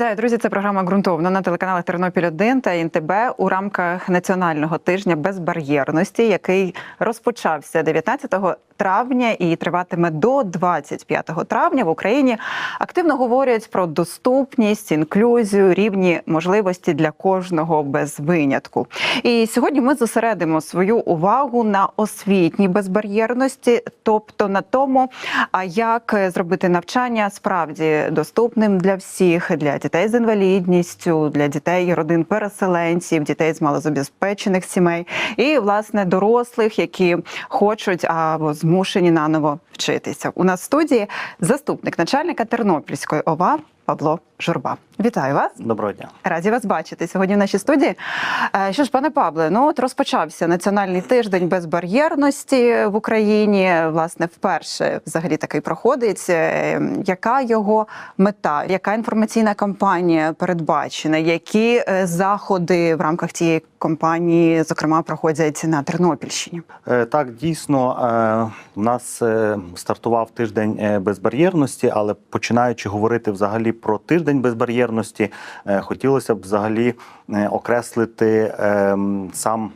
Вітаю, друзі! Це програма ґрунтовно на телеканалах Тернопіль 1 та НТБ у рамках національного тижня безбар'єрності, який розпочався 19 травня і триватиме до 25 травня в Україні. Активно говорять про доступність, інклюзію, рівні можливості для кожного без винятку. І сьогодні ми зосередимо свою увагу на освітній безбар'єрності, тобто на тому, а як зробити навчання справді доступним для всіх, для дітей з інвалідністю, для дітей родин переселенців, дітей з малозабезпечених сімей і власне дорослих, які хочуть або змушені наново вчитися. У нас в студії заступник начальника Тернопільської ОВА Павло Журба. Вітаю вас. Доброго дня. Раді вас бачити сьогодні в нашій студії. Е, Що ж, пане Павле, ну от розпочався національний тиждень безбар'єрності в Україні. Власне, вперше взагалі такий проходить. Е, Яка його мета? Яка інформаційна кампанія передбачена? Які е, заходи в рамках цієї кампанії, зокрема, проходять на Тернопільщині? Так, дійсно, у нас стартував тиждень безбар'єрності, але починаючи говорити взагалі про тиждень безбар'єрності, е, хотілося б взагалі е, окреслити е, сам.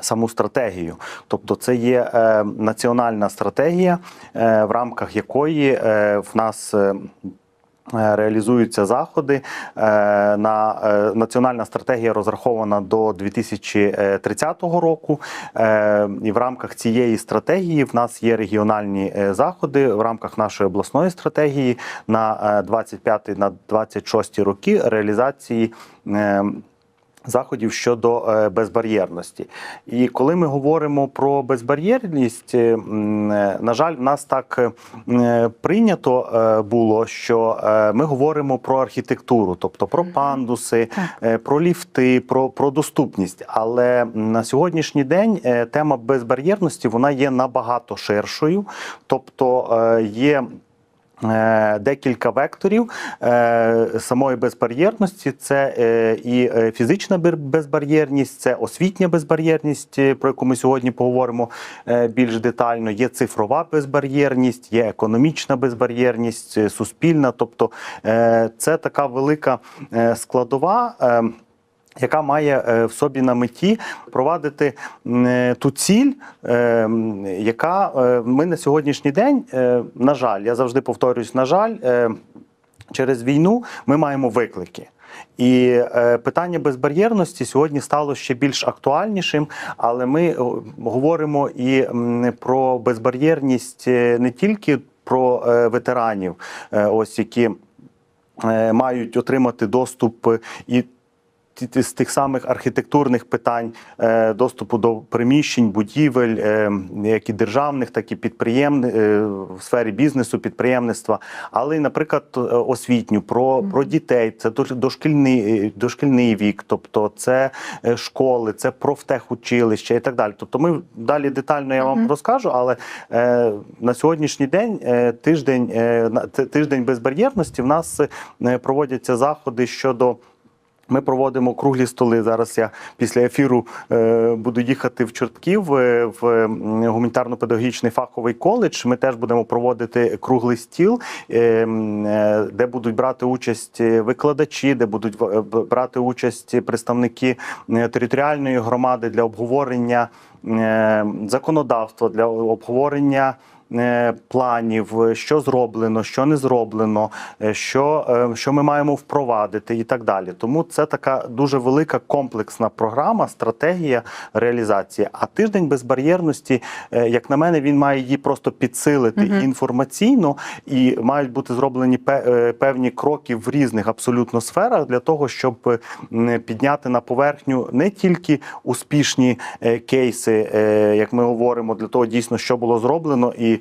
Саму стратегію, тобто це є е, національна стратегія, е, в рамках якої е, в нас Е, Реалізуються заходи. Е, На е, національна стратегія розрахована до 2030 року. Е, І в рамках цієї стратегії в нас є регіональні е, заходи в рамках нашої обласної стратегії на е, 25 на 26 роки реалізації. Заходів щодо е, безбар'єрності, і коли ми говоримо про безбар'єрність, е, е, на жаль, в нас так прийнято було, що ми говоримо про архітектуру, тобто про пандуси, про ліфти, про, про доступність. Але на сьогоднішній день тема безбар'єрності вона є набагато ширшою, тобто є. Е, Декілька векторів е, самої безбар'єрності це е, і фізична безбар'єрність, це освітня безбар'єрність, про яку ми сьогодні поговоримо більш детально. Є цифрова безбар'єрність, є економічна безбар'єрність, суспільна. Тобто це така велика складова. Яка має е, в собі на меті провадити е, ту ціль, е, яка ми на сьогоднішній день, на жаль, я завжди повторюсь, на жаль, через війну ми маємо виклики. І питання безбар'єрності сьогодні стало ще більш актуальнішим, але ми говоримо і про безбар'єрність не тільки про ветеранів, ось які мають отримати доступ і з тих самих архітектурних питань е, доступу до приміщень, будівель, е, як і державних, так і підприємних в сфері бізнесу, підприємництва, але наприклад, е, освітню про, про дітей. Це дошкільний, е, дошкільний вік, тобто це е, школи, це профтехучилища і так далі. Тобто, ми далі детально я вам розкажу, але е, на сьогоднішній день е, тиждень, е, тиждень безбар'єрності в нас е, проводяться заходи щодо. Ми проводимо круглі столи. Зараз я після ефіру е, буду їхати в Чортків е, в гуманітарно-педагогічний фаховий коледж. Ми теж будемо проводити круглий стіл, е, де будуть брати участь викладачі, де будуть брати участь представники територіальної громади для обговорення законодавства, для обговорення. Е, Планів, що зроблено, що не зроблено, е, що, е, що ми маємо впровадити, і так далі. Тому це така дуже велика комплексна програма, стратегія реалізації. А тиждень безбар'єрності, як на мене, він має її просто підсилити інформаційно і мають бути зроблені пе- певні кроки в різних абсолютно сферах для того, щоб підняти на поверхню не тільки успішні кейси, як ми говоримо, для того дійсно, що було зроблено, і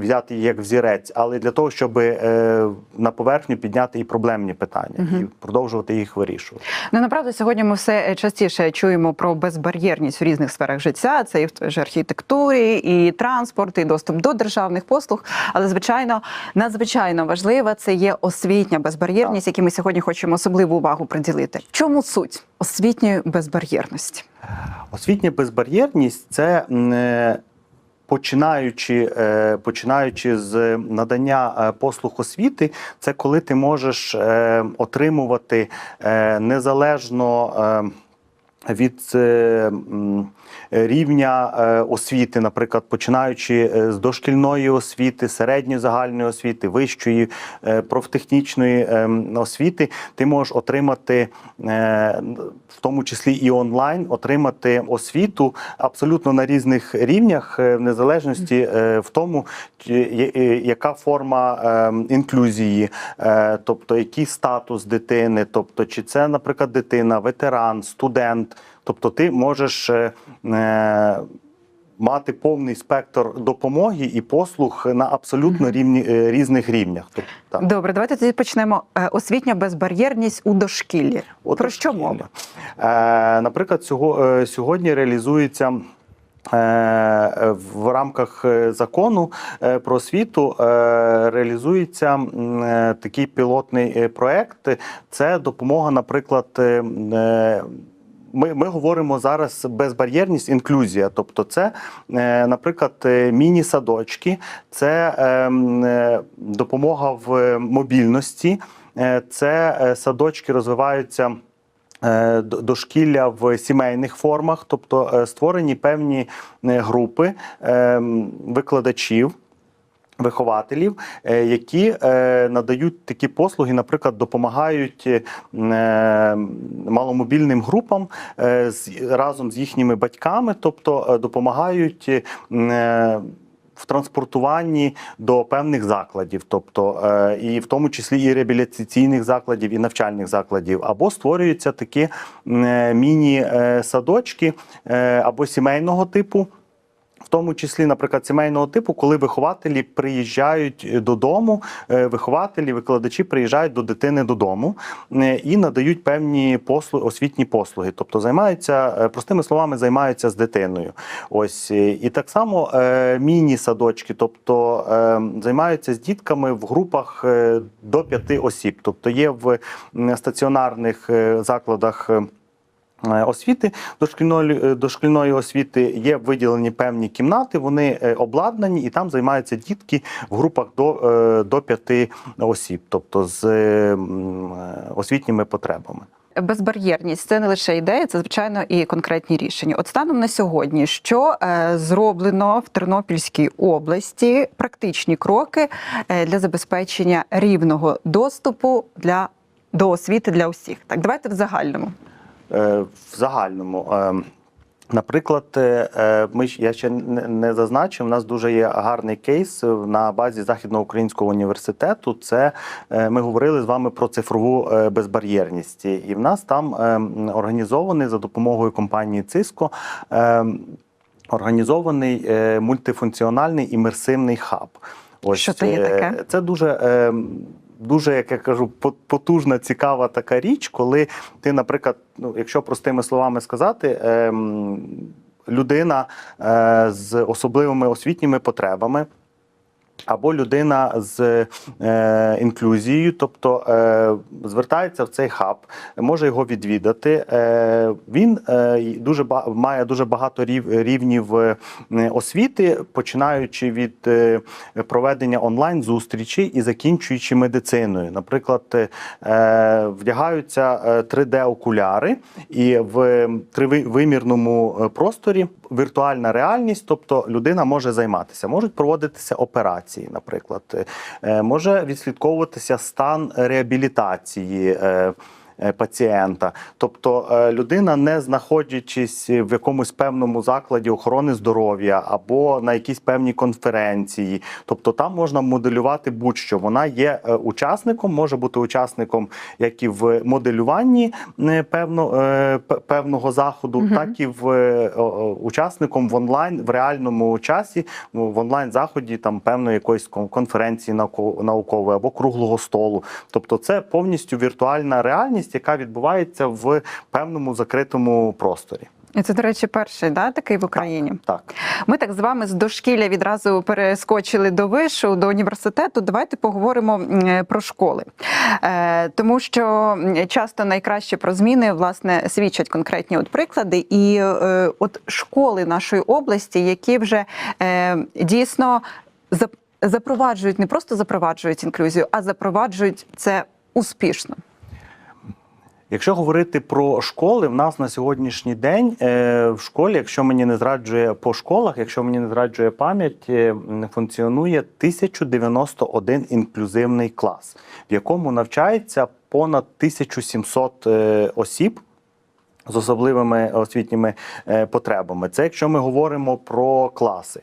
взяти їх як взірець, але для того, щоб е, на поверхню підняти і проблемні питання і продовжувати їх вирішувати. Ну направду сьогодні ми все частіше чуємо про безбар'єрність в різних сферах життя. Це і в той же архітектурі, і транспорт, і доступ до державних послуг. Але звичайно, надзвичайно важлива це є освітня безбар'єрність, якій ми сьогодні хочемо особливу увагу приділити. В чому суть освітньої безбар'єрності? Освітня безбар'єрність це е, Починаючи, е, починаючи з надання е, послуг освіти, це коли ти можеш е, отримувати незалежно. від рівня е, освіти, наприклад, починаючи е, з дошкільної освіти, середньої загальної освіти, вищої е, профтехнічної е, освіти, ти можеш отримати е, в тому числі і онлайн, отримати освіту абсолютно на різних рівнях, е, в незалежності е, в тому, е, яка форма е, інклюзії, е, тобто який статус дитини, тобто чи це, наприклад, дитина, ветеран, студент. Тобто ти можеш е, е, мати повний спектр допомоги і послуг на абсолютно рівні, е, різних рівнях. Тобто, так. Добре, давайте тоді почнемо. Освітня безбар'єрність у дошкіллі. От Про що мова? Наприклад, цього, сьогодні реалізується. В рамках закону про освіту реалізується такий пілотний проект. Це допомога, наприклад, ми, ми говоримо зараз безбар'єрність, інклюзія. Тобто, це, е, наприклад, е, міні-садочки, це е, м, е, допомога в мобільності, це садочки розвиваються. Дошкілля в сімейних формах, тобто створені певні групи е, викладачів, вихователів, е, які е, надають такі послуги, наприклад, допомагають е, маломобільним групам разом з їхніми батьками, тобто допомагають. В транспортуванні до певних закладів, тобто і в тому числі і реабілітаційних закладів, і навчальних закладів, або створюються такі міні-садочки або сімейного типу, в тому числі, наприклад, сімейного типу, коли вихователі приїжджають додому, е, вихователі, викладачі приїжджають до дитини додому е, і надають певні послуги, освітні послуги. Тобто займаються, е, простими словами, займаються з дитиною. Ось е, і так само е, міні-садочки, тобто е, займаються з дітками в групах е, до п'яти осіб. Тобто є в стаціонарних е, закладах. Е, Освіти дошкільної е, дошкільної освіти є виділені певні кімнати, вони е, обладнані, і там займаються дітки в групах до, до п'яти осіб, тобто з освітніми потребами. Безбар'єрність це не лише ідея, це звичайно і конкретні рішення. От станом на сьогодні, що зроблено в Тернопільській області, практичні кроки для забезпечення рівного доступу для до освіти для усіх. Так, давайте в загальному. Е, В загальному. е, Наприклад, е, ми я ще не зазначив. У нас дуже є гарний кейс на базі Західноукраїнського університету. Це ми говорили з вами про цифрову безбар'єрність, і в нас там організований за допомогою компанії Cisco організований мультифункціональний імерсивний хаб. Ось Що це є таке? Це дуже. Дуже, як я кажу, по- потужна, цікава така річ, коли ти, наприклад, ну, якщо простими словами сказати, ем, людина е, з особливими освітніми потребами. Або людина з е, інклюзією, тобто е, звертається в цей хаб, може його відвідати. Е, він е, дуже має дуже багато рів, рівнів е, освіти, починаючи від е, проведення онлайн зустрічей і закінчуючи медициною. Наприклад, е, вдягаються е, 3D-окуляри, і в тривимірному е, просторі віртуальна реальність, тобто людина може займатися, можуть проводитися операції, наприклад, Е, може відслідковуватися стан реабілітації. Е, е, Пацієнта, тобто е, людина, не знаходячись в якомусь певному закладі охорони здоров'я або на якійсь певній конференції, тобто там можна моделювати будь-що. Вона є е, учасником, може бути учасником як і в моделюванні е, певно, е, певного заходу, Мгм. так і в е, учасником в онлайн в реальному часі, в онлайн заході там певної якоїсь конференції наукової або круглого столу. Тобто, це повністю віртуальна реальність, яка відбувається в певному закритому просторі. І це, до речі, перший да, такий в Україні. Так. Ми так з вами з дошкілля відразу перескочили до вишу, до університету. Давайте поговоримо про школи. Е, тому що часто найкраще про зміни власне свідчать конкретні от приклади. І е, от школи нашої області, які вже е, дійсно запроваджують, не просто запроваджують інклюзію, а запроваджують це успішно. Якщо говорити про школи, в нас на сьогоднішній день е, в школі, якщо мені не зраджує по школах, якщо мені не зраджує пам'ять, е, функціонує 1091 інклюзивний клас, в якому навчається понад 1700 е, осіб. З особливими освітніми потребами, це якщо ми говоримо про класи.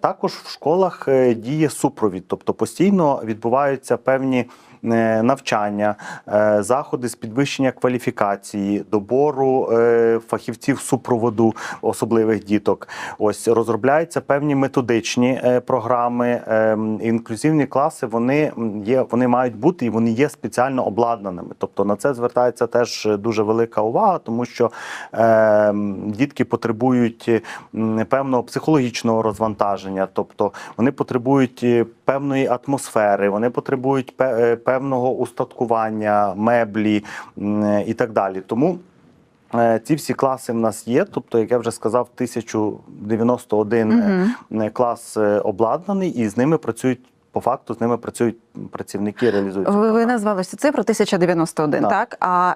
Також в школах діє супровід, тобто постійно відбуваються певні навчання, е, заходи з підвищення кваліфікації, добору е, фахівців супроводу особливих діток. Ось розробляються певні методичні е, програми. Е, інклюзивні класи вони є, вони мають бути і вони є спеціально обладнаними. Тобто на це звертається теж дуже велика увага, тому що е, дітки потребують певного психологічного розвантаження, тобто вони потребують е, певної атмосфери, вони потребують е, певного устаткування, меблі і так далі. Тому. е, Ці всі класи в нас є, тобто, як я вже сказав, 1091 е, е, клас обладнаний, і з ними працюють по факту, з ними працюють працівники, реалізують. Ви, ви назвали цю цифру 1091, Так. так? А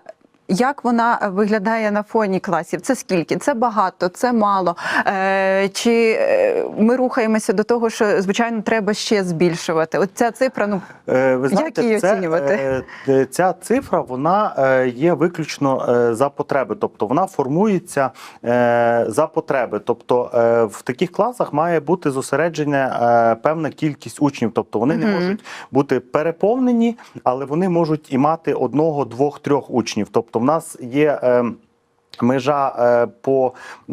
як вона виглядає на фоні класів? Це скільки? Це багато, це мало. Е, чи е, ми рухаємося до того, що звичайно треба ще збільшувати? От ця цифра, ну Е, Ви знаєте, її це, оцінювати? е, е, ця цифра вона є виключно е, за потреби, тобто вона формується е, за потреби. Тобто е, в таких класах має бути зосереджена е, певна кількість учнів. Тобто вони не можуть бути переповнені, але вони можуть і мати одного, двох, трьох учнів. Тобто, в нас є. е, Межа е, по, е,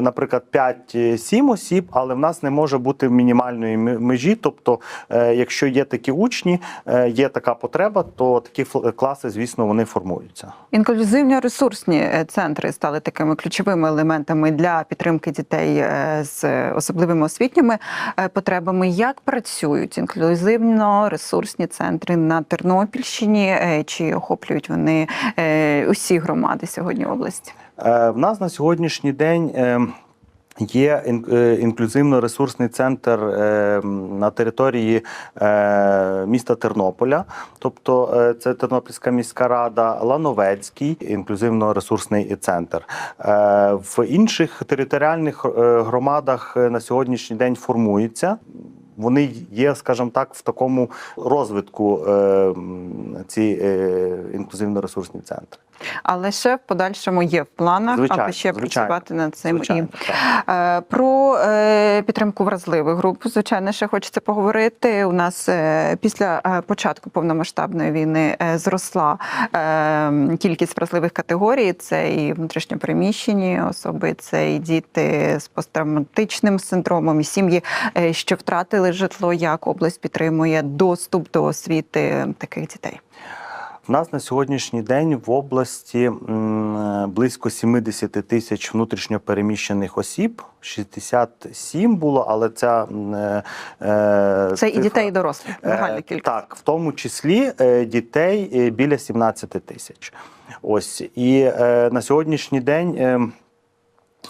наприклад, 5-7 осіб, але в нас не може бути мінімальної межі. Тобто, е, якщо є такі учні, є така потреба, то такі класи, звісно, вони формуються. інклюзивно-ресурсні е, центри стали такими ключовими елементами для підтримки дітей з особливими освітніми потребами. Як працюють інклюзивно-ресурсні центри на Тернопільщині? Чи охоплюють вони усі громади сьогодні області? Е, В нас на сьогоднішній день. е, Є е, інклюзивно-ресурсний центр на території міста Тернополя, тобто це Тернопільська міська рада, Лановецький інклюзивно-ресурсний центр. В інших територіальних громадах на сьогоднішній день формується. Вони є, скажімо так, в такому розвитку ці інклюзивно-ресурсні центри. Але ще в подальшому є в планах, Звичайно, аби ще звичайно, працювати над цим. Звичайно, І. Е, Про е, підтримку вразливих груп, звичайно, ще хочеться поговорити. У нас е, після початку повномасштабної війни зросла кількість вразливих категорій. Це і внутрішньопереміщені особи, це і діти з посттравматичним синдромом, і сім'ї, що втратили житло. Як область підтримує доступ до освіти таких дітей? В нас на сьогоднішній день в області близько 70 тисяч внутрішньопереміщених осіб. 67 було, але ця це е, е, Це і дітей, і дорослих. Загальна Е, кількість. Так, в тому числі дітей біля 17 тисяч. Ось і на сьогоднішній день.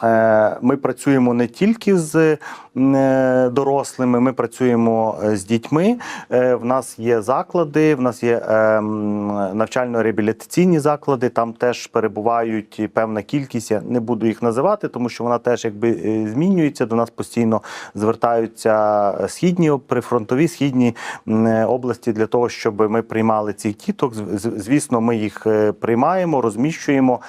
Е, Ми працюємо не тільки з е, дорослими, ми працюємо е, з дітьми. В нас є заклади, в нас є е, навчально-реабілітаційні заклади. Там теж перебувають певна кількість. Я не буду їх називати, тому що вона теж якби змінюється. До нас постійно звертаються східні прифронтові східні області для того, щоб ми приймали цих діток. Звісно, ми їх приймаємо, розміщуємо,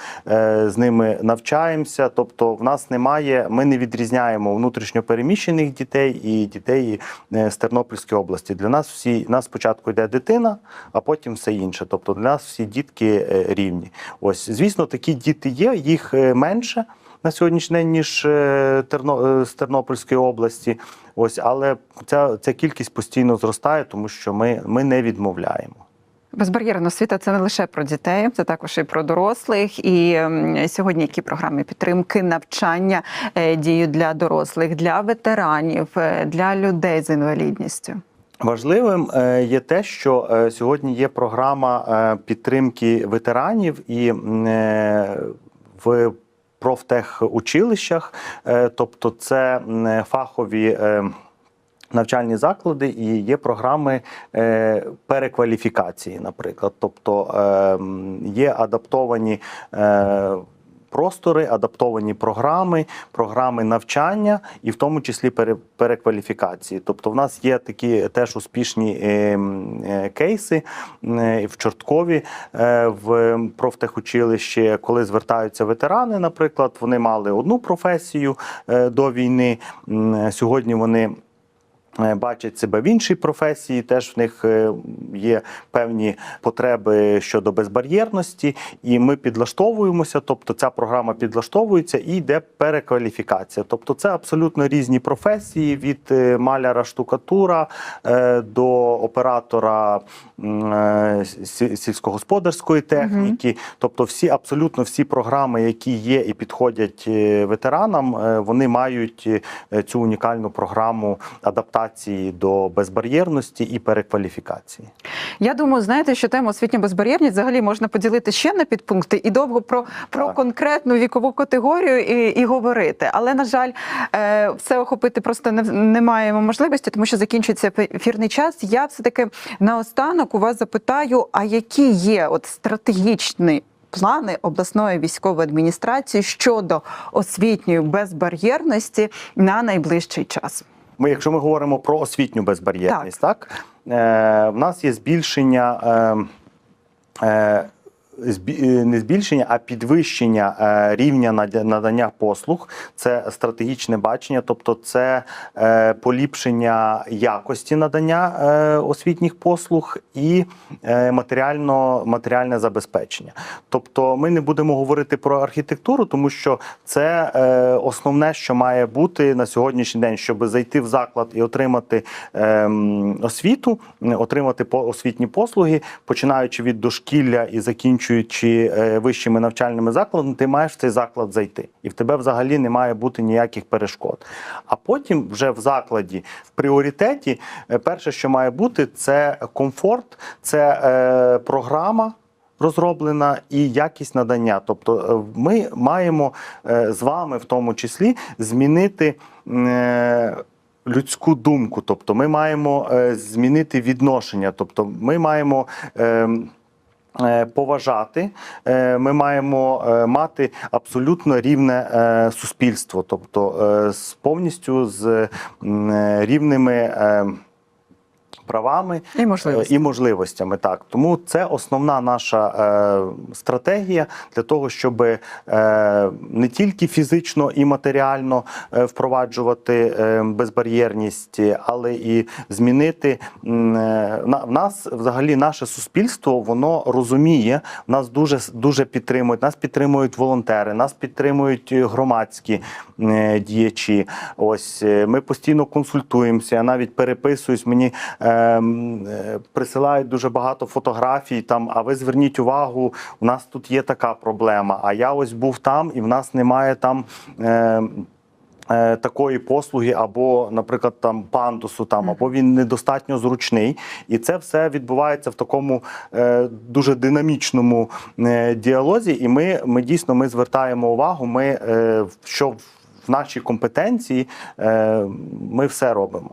з ними навчаємося. Тобто, в нас немає, ми не відрізняємо внутрішньопереміщених дітей і дітей е, з Тернопільської області. Для нас всі нас спочатку йде дитина, а потім все інше. Тобто для нас всі дітки е, рівні. Ось, звісно, такі діти є, їх е, менше. На сьогоднішній день, ніж Терно, з Тернопільської області, ось але ця, ця кількість постійно зростає, тому що ми, ми не відмовляємо. Безбар'єрна освіта це не лише про дітей, це також і про дорослих. І сьогодні які програми підтримки, навчання е, діють для дорослих, для ветеранів, е, для людей з інвалідністю. Важливим е, є те, що сьогодні є програма підтримки ветеранів і в профтехучилищах, тобто це фахові. Навчальні заклади і є програми е, перекваліфікації, наприклад. Тобто е, є адаптовані е, простори, адаптовані програми, програми навчання, і в тому числі пере, перекваліфікації. Тобто, в нас є такі теж успішні е, м, е, кейси в Чорткові в профтехучилищі, коли звертаються ветерани, наприклад, вони мали одну професію до війни. Сьогодні вони бачать себе в іншій професії. Теж в них е, є певні потреби щодо безбар'єрності, і ми підлаштовуємося. Тобто, ця програма підлаштовується і йде перекваліфікація. Тобто, це абсолютно різні професії від е, маляра штукатура е, до оператора е, сільськогосподарської техніки. Тобто, всі абсолютно всі програми, які є і підходять е, ветеранам, е, вони мають е, цю унікальну програму адаптації до безбар'єрності і перекваліфікації. Я думаю, знаєте, що тему освітня безбар'єрність взагалі можна поділити ще на підпункти і довго про, про Так. конкретну вікову категорію і, і говорити. Але на жаль, е, все охопити просто не, не маємо можливості, тому що закінчується ефірний час. Я все таки наостанок у вас запитаю: а які є от стратегічні плани обласної військової адміністрації щодо освітньої безбар'єрності на найближчий час? Ми, якщо ми говоримо про освітню безбар'єрність, так, Е, в нас є збільшення. Е, е, е, не збільшення, а підвищення е, рівня надання послуг. Це стратегічне бачення, тобто це е, поліпшення якості надання е, освітніх послуг і е, матеріально, матеріальне забезпечення. Тобто, ми не будемо говорити про архітектуру, тому що це е, основне, що має бути на сьогоднішній день, щоб зайти в заклад і отримати ем, освіту, отримати освітні послуги, починаючи від дошкілля і закінчуючи е, вищими навчальними закладами, ти маєш в цей заклад зайти, і в тебе взагалі не має бути ніяких перешкод. А потім, вже в закладі, в пріоритеті, е, перше, що має бути, це комфорт, це е, програма розроблена і якість надання. Тобто, е, ми маємо з вами, в тому числі, змінити. Людську думку, тобто ми маємо змінити відношення, тобто ми маємо е, е, поважати, е, ми маємо е, мати абсолютно рівне е, суспільство, тобто е, з повністю з е, рівними. Е, Правами І можливості. і можливостями, так тому це основна наша е, стратегія для того, щоб е, не тільки фізично і матеріально е, впроваджувати е, безбар'єрність, але і змінити е, на в нас взагалі наше суспільство воно розуміє, нас дуже дуже підтримують. Нас підтримують волонтери, нас підтримують громадські е, діячі. Ось е, ми постійно консультуємося. Я навіть переписуюсь. Мені е, е, присилають дуже багато фотографій. Там, а ви зверніть увагу, у нас тут є така проблема. А я ось був там, і в нас немає там. Е, е, Такої послуги, або, наприклад, там пандусу, там або він недостатньо зручний, і це все відбувається в такому е, дуже динамічному е, діалозі. І ми, ми дійсно ми звертаємо увагу. Ми е, що в нашій компетенції е, ми все робимо.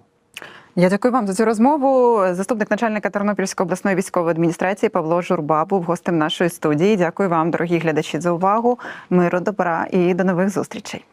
Я дякую вам за цю розмову. Заступник начальника Тернопільської обласної військової адміністрації Павло Журба був гостем нашої студії. Дякую вам, дорогі глядачі, за увагу. Миру, добра і до нових зустрічей.